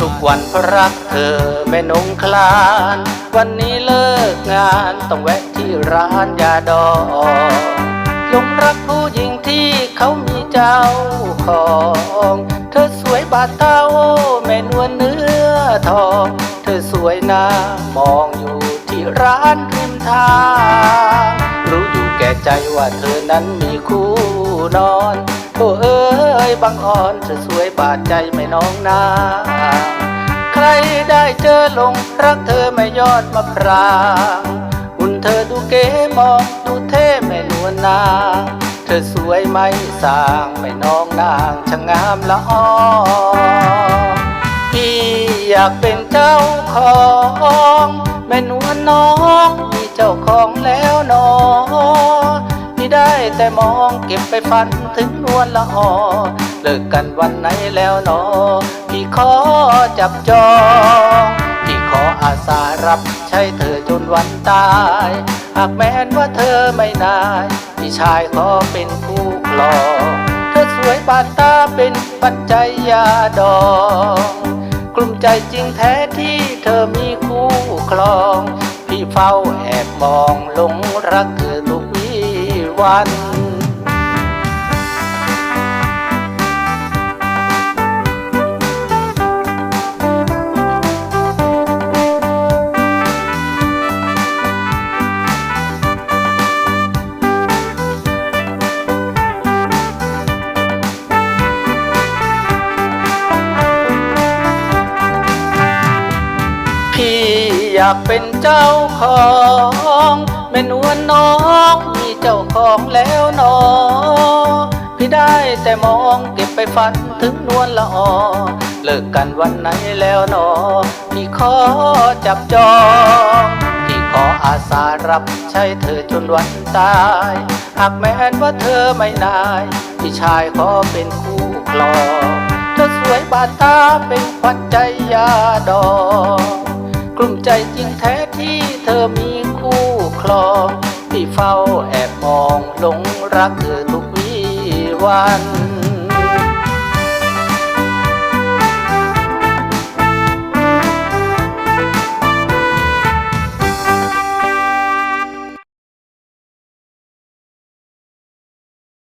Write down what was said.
ทุกวันเพราะรักเธอแม่นงคลาน วันนี้เลิกงานต้องแวะที่ร้านยาดองหลงรักผู้หญิงที่เขามีเจ้าของ เธอสวยบาดเต้าแม่นวลเนื้อทอง เธอสวยหน้ามองอยู่ที่ร้านริมทาง รู้อยู่แก่ใจว่าเธอนั้นมีคู่นอน ยบังอ่อนเธอสวยบาดใจไม่น้องนา ใครได้เจอหลงรักเธอไม่ยอดมะพร้าวหุ่นเธอดูเก๋มองดูเท่ไม่นวลนางเธอสวยไม่สางไม่น้องนางช่างงามละออพี่อยากเป็นเจ้าของ แม่นวลน้องมีเจ้าของแล้ว ได้แต่มองเก็บไปฝันถึงนวลละออเลิกกันวันไหนแล้วนอพี่ขอจับจองพี่ขออาสารับใช้เธอจนวันตาย หากแม้นว่าเธอไม่นายพี่ชายขอเป็นคู่ครองเธอสวยบาดตาเป็นปัจจัยยาดองกลุ่มใจจริงแท้ที่เธอมีคู่ครอง พี่เฝ้าแอบมองหลงรักเวัน อยากเป็นเจ้าของแม่นวลน้องมีเจ้าของแล้วนอพี่ได้แต่มองเก็บไปฝันถึงนวลละออเลิกกันวันไหนแล้วนอพี่ขอจับจองพี่ขออาสารับใช้เธอจนวันตาย หากแม้นว่าเธอไม่นายพี่ชายขอเป็นคู่ครองเธอสวยบาดตาเป็นขวัญใจยาดอง ลุ่มใจจริงแท้ที่เธอมีคู่ครอง ที่เฝ้าแอบมองหลงรักเธอทุกวีวัน